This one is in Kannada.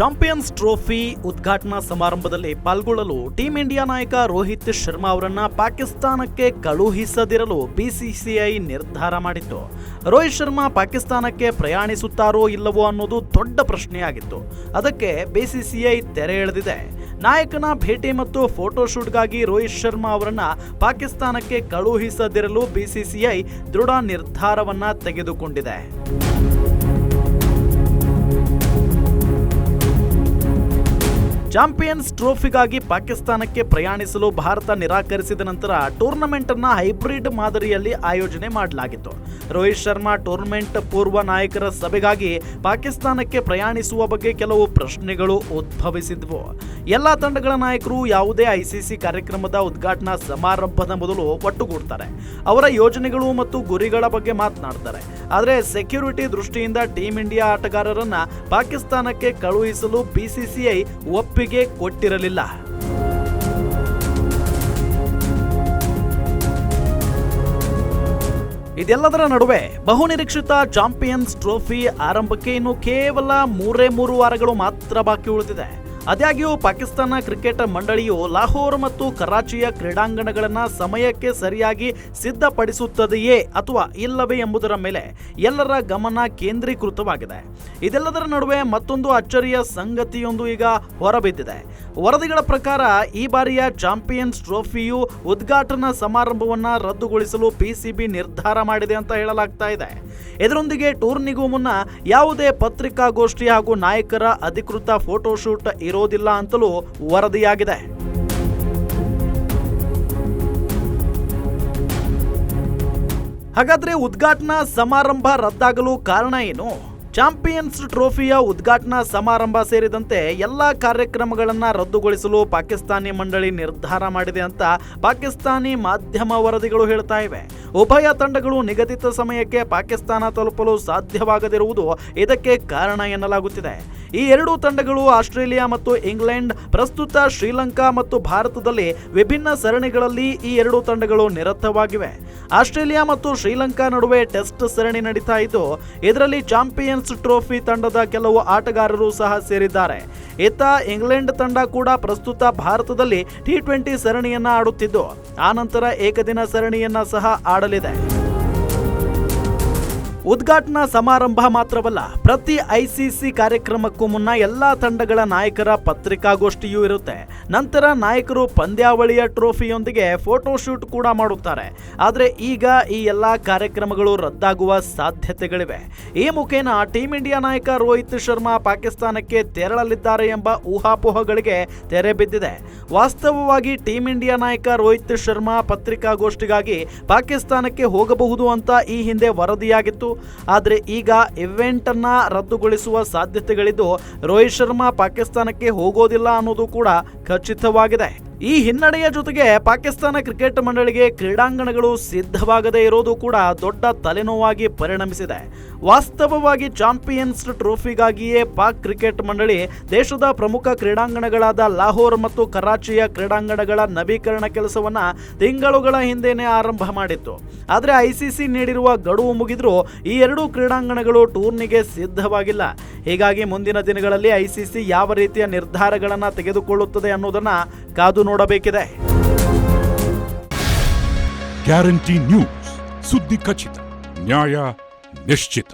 ಚಾಂಪಿಯನ್ಸ್ ಟ್ರೋಫಿ ಉದ್ಘಾಟನಾ ಸಮಾರಂಭದಲ್ಲಿ ಪಾಲ್ಗೊಳ್ಳಲು ಟೀಂ ಇಂಡಿಯಾ ನಾಯಕ ರೋಹಿತ್ ಶರ್ಮಾ ಅವರನ್ನ ಪಾಕಿಸ್ತಾನಕ್ಕೆ ಕಳುಹಿಸದಿರಲು ಬಿಸಿಸಿಐ ನಿರ್ಧಾರ ಮಾಡಿತ್ತು. ರೋಹಿತ್ ಶರ್ಮಾ ಪಾಕಿಸ್ತಾನಕ್ಕೆ ಪ್ರಯಾಣಿಸುತ್ತಾರೋ ಇಲ್ಲವೋ ಅನ್ನೋದು ದೊಡ್ಡ ಪ್ರಶ್ನೆಯಾಗಿತ್ತು. ಅದಕ್ಕೆ ಬಿಸಿಸಿಐ ತೆರೆ ಎಳೆದಿದೆ. ನಾಯಕನ ಭೇಟಿ ಮತ್ತು ಫೋಟೋಶೂಟ್ಗಾಗಿ ರೋಹಿತ್ ಶರ್ಮಾ ಅವರನ್ನ ಪಾಕಿಸ್ತಾನಕ್ಕೆ ಕಳುಹಿಸದಿರಲು ಬಿಸಿಸಿಐ ದೃಢ ನಿರ್ಧಾರವನ್ನ ತೆಗೆದುಕೊಂಡಿದೆ. ಚಾಂಪಿಯನ್ಸ್ ಟ್ರೋಫಿಗಾಗಿ ಪಾಕಿಸ್ತಾನಕ್ಕೆ ಪ್ರಯಾಣಿಸಲು ಭಾರತ ನಿರಾಕರಿಸಿದ ನಂತರ ಟೂರ್ನಮೆಂಟ್ ಅನ್ನ ಹೈಬ್ರಿಡ್ ಮಾದರಿಯಲ್ಲಿ ಆಯೋಜನೆ ಮಾಡಲಾಗಿತ್ತು. ರೋಹಿತ್ ಶರ್ಮಾ ಟೂರ್ನಮೆಂಟ್ ಪೂರ್ವ ನಾಯಕರ ಸಭೆಗಾಗಿ ಪಾಕಿಸ್ತಾನಕ್ಕೆ ಪ್ರಯಾಣಿಸುವ ಬಗ್ಗೆ ಕೆಲವು ಪ್ರಶ್ನೆಗಳು ಉದ್ಭವಿಸಿದ್ವು. ಎಲ್ಲಾ ತಂಡಗಳ ನಾಯಕರು ಯಾವುದೇ ಐಸಿಸಿ ಕಾರ್ಯಕ್ರಮದ ಉದ್ಘಾಟನಾ ಸಮಾರಂಭದ ಮೊದಲು ಒಟ್ಟುಗೂಡ್ತಾರೆ. ಅವರ ಯೋಜನೆಗಳು ಮತ್ತು ಗುರಿಗಳ ಬಗ್ಗೆ ಮಾತನಾಡ್ತಾರೆ. ಆದರೆ ಸೆಕ್ಯೂರಿಟಿ ದೃಷ್ಟಿಯಿಂದ ಟೀಂ ಇಂಡಿಯಾ ಆಟಗಾರರನ್ನ ಪಾಕಿಸ್ತಾನಕ್ಕೆ ಕಳುಹಿಸಲು ಬಿಸಿಸಿಐ ಒಪ್ಪಿಗೆ ಕೊಟ್ಟಿರಲಿಲ್ಲ. ಇದೆಲ್ಲದರ ನಡುವೆ ಬಹುನಿರೀಕ್ಷಿತ ಚಾಂಪಿಯನ್ಸ್ ಟ್ರೋಫಿ ಆರಂಭಕ್ಕೆ ಇನ್ನು ಕೇವಲ ಮೂರೇ ಮೂರು ವಾರಗಳು ಮಾತ್ರ ಬಾಕಿ ಉಳಿದಿದೆ. ಆದಾಗ್ಯೂ ಪಾಕಿಸ್ತಾನ ಕ್ರಿಕೆಟ್ ಮಂಡಳಿಯು ಲಾಹೋರ್ ಮತ್ತು ಕರಾಚಿಯ ಕ್ರೀಡಾಂಗಣಗಳನ್ನು ಸಮಯಕ್ಕೆ ಸರಿಯಾಗಿ ಸಿದ್ಧಪಡಿಸುತ್ತದೆಯೇ ಅಥವಾ ಇಲ್ಲವೇ ಎಂಬುದರ ಮೇಲೆ ಎಲ್ಲರ ಗಮನ ಕೇಂದ್ರೀಕೃತವಾಗಿದೆ. ಇದೆಲ್ಲದರ ನಡುವೆ ಮತ್ತೊಂದು ಅಚ್ಚರಿಯ ಸಂಗತಿಯೊಂದು ಈಗ ಹೊರಬಿದ್ದಿದೆ. ವರದಿಗಳ ಪ್ರಕಾರ ಈ ಬಾರಿಯ ಚಾಂಪಿಯನ್ಸ್ ಟ್ರೋಫಿಯು ಉದ್ಘಾಟನಾ ಸಮಾರಂಭವನ್ನ ರದ್ದುಗೊಳಿಸಲು ಪಿಸಿಬಿ ನಿರ್ಧಾರ ಮಾಡಿದೆ ಅಂತ ಹೇಳಲಾಗ್ತಾ ಇದೆ. ಇದರೊಂದಿಗೆ ಟೂರ್ನಿಗೂ ಮುನ್ನ ಯಾವುದೇ ಪತ್ರಿಕಾಗೋಷ್ಠಿ ಹಾಗೂ ನಾಯಕರ ಅಧಿಕೃತ ಫೋಟೋಶೂಟ್ ಇರೋದಿಲ್ಲ ಅಂತಲೂ ವರದಿಯಾಗಿದೆ. ಹಾಗಾದ್ರೆ ಉದ್ಘಾಟನಾ ಸಮಾರಂಭ ರದ್ದಾಗಲು ಕಾರಣ ಏನು? ಚಾಂಪಿಯನ್ಸ್ ಟ್ರೋಫಿಯ ಉದ್ಘಾಟನಾ ಸಮಾರಂಭ ಸೇರಿದಂತೆ ಎಲ್ಲ ಕಾರ್ಯಕ್ರಮಗಳನ್ನು ರದ್ದುಗೊಳಿಸಲು ಪಾಕಿಸ್ತಾನಿ ಮಂಡಳಿ ನಿರ್ಧಾರ ಮಾಡಿದೆ ಅಂತ ಪಾಕಿಸ್ತಾನಿ ಮಾಧ್ಯಮ ವರದಿಗಳು ಹೇಳ್ತಾ ಇವೆ. ಉಭಯ ತಂಡಗಳು ನಿಗದಿತ ಸಮಯಕ್ಕೆ ಪಾಕಿಸ್ತಾನ ತಲುಪಲು ಸಾಧ್ಯವಾಗದಿರುವುದು ಇದಕ್ಕೆ ಕಾರಣ ಎನ್ನಲಾಗುತ್ತಿದೆ. ಈ ಎರಡೂ ತಂಡಗಳು ಆಸ್ಟ್ರೇಲಿಯಾ ಮತ್ತು ಇಂಗ್ಲೆಂಡ್, ಪ್ರಸ್ತುತ ಶ್ರೀಲಂಕಾ ಮತ್ತು ಭಾರತದಲ್ಲಿ ವಿಭಿನ್ನ ಸರಣಿಗಳಲ್ಲಿ ಈ ಎರಡೂ ತಂಡಗಳು ನಿರತವಾಗಿವೆ. ಆಸ್ಟ್ರೇಲಿಯಾ ಮತ್ತು ಶ್ರೀಲಂಕಾ ನಡುವೆ ಟೆಸ್ಟ್ ಸರಣಿ ನಡೀತಾ ಇದ್ದು, ಇದರಲ್ಲಿ ಚಾಂಪಿಯನ್ಸ್ ಟ್ರೋಫಿ ತಂಡದ ಕೆಲವು ಆಟಗಾರರು ಸಹ ಸೇರಿದ್ದಾರೆ. ಇತ್ತ ಇಂಗ್ಲೆಂಡ್ ತಂಡ ಕೂಡ ಪ್ರಸ್ತುತ ಭಾರತದಲ್ಲಿ ಟಿ ಟ್ವೆಂಟಿ ಸರಣಿಯನ್ನ ಆಡುತ್ತಿದ್ದು ಆನಂತರ ಏಕದಿನ ಸರಣಿಯನ್ನ ಸಹ ಆಡಲಿದೆ ಉದ್ಘಾಟನಾ ಸಮಾರಂಭ ಮಾತ್ರವಲ್ಲ, ಪ್ರತಿ ಐಸಿಸಿ ಕಾರ್ಯಕ್ರಮಕ್ಕೂ ಮುನ್ನ ಎಲ್ಲಾ ತಂಡಗಳ ನಾಯಕರ ಪತ್ರಿಕಾಗೋಷ್ಠಿಯೂ ಇರುತ್ತೆ. ನಂತರ ನಾಯಕರು ಪಂದ್ಯಾವಳಿಯ ಟ್ರೋಫಿಯೊಂದಿಗೆ ಫೋಟೋಶೂಟ್ ಕೂಡ ಮಾಡುತ್ತಾರೆ. ಆದರೆ ಈಗ ಈ ಎಲ್ಲ ಕಾರ್ಯಕ್ರಮಗಳು ರದ್ದಾಗುವ ಸಾಧ್ಯತೆಗಳಿವೆ. ಈ ಮುಖೇನ ಟೀಂ ಇಂಡಿಯಾ ನಾಯಕ ರೋಹಿತ್ ಶರ್ಮಾ ಪಾಕಿಸ್ತಾನಕ್ಕೆ ತೆರಳಲಿದ್ದಾರೆ ಎಂಬ ಊಹಾಪೋಹಗಳಿಗೆ ತೆರೆ ಬಿದ್ದಿದೆ. ವಾಸ್ತವವಾಗಿ ಟೀಂ ಇಂಡಿಯಾ ನಾಯಕ ರೋಹಿತ್ ಶರ್ಮಾ ಪತ್ರಿಕಾಗೋಷ್ಠಿಗಾಗಿ ಪಾಕಿಸ್ತಾನಕ್ಕೆ ಹೋಗಬಹುದು ಅಂತ ಈ ಹಿಂದೆ ವರದಿಯಾಗಿತ್ತು. ಆದರೆ ಈಗ ಇವೆಂಟ್ ಅನ್ನ ರದ್ದುಗೊಳಿಸುವ ಸಾಧ್ಯತೆಗಳಿದ್ದು ರೋಹಿತ್ ಶರ್ಮಾ ಪಾಕಿಸ್ತಾನಕ್ಕೆ ಹೋಗೋದಿಲ್ಲ ಅನ್ನೋದು ಕೂಡ ಖಚಿತವಾಗಿದೆ. ಈ ಹಿನ್ನಡೆಯ ಜೊತೆಗೆ ಪಾಕಿಸ್ತಾನ ಕ್ರಿಕೆಟ್ ಮಂಡಳಿಗೆ ಕ್ರೀಡಾಂಗಣಗಳು ಸಿದ್ಧವಾಗದೇ ಇರೋದು ಕೂಡ ದೊಡ್ಡ ತಲೆನೋವಾಗಿ ಪರಿಣಮಿಸಿದೆ. ವಾಸ್ತವವಾಗಿ ಚಾಂಪಿಯನ್ಸ್ ಟ್ರೋಫಿಗಾಗಿಯೇ ಪಾಕ್ ಕ್ರಿಕೆಟ್ ಮಂಡಳಿ ದೇಶದ ಪ್ರಮುಖ ಕ್ರೀಡಾಂಗಣಗಳಾದ ಲಾಹೋರ್ ಮತ್ತು ಕರಾಚಿಯ ಕ್ರೀಡಾಂಗಣಗಳ ನವೀಕರಣ ಕೆಲಸವನ್ನ ತಿಂಗಳುಗಳ ಹಿಂದೆಯೇ ಆರಂಭ ಮಾಡಿತ್ತು. ಆದರೆ ಐಸಿಸಿ ನೀಡಿರುವ ಗಡುವು ಮುಗಿದ್ರೂ ಈ ಎರಡೂ ಕ್ರೀಡಾಂಗಣಗಳು ಟೂರ್ನಿಗೆ ಸಿದ್ಧವಾಗಿಲ್ಲ. ಹೀಗಾಗಿ ಮುಂದಿನ ದಿನಗಳಲ್ಲಿ ಐಸಿಸಿ ಯಾವ ರೀತಿಯ ನಿರ್ಧಾರಗಳನ್ನು ತೆಗೆದುಕೊಳ್ಳುತ್ತದೆ ಅನ್ನೋದನ್ನ ಕಾದು ನೋಡಬೇಕಿದೆ. ಗ್ಯಾರಂಟಿ ನ್ಯೂಸ್ ಸುದ್ದಿ ಖಚಿತ ನ್ಯಾಯ ನಿಶ್ಚಿತ.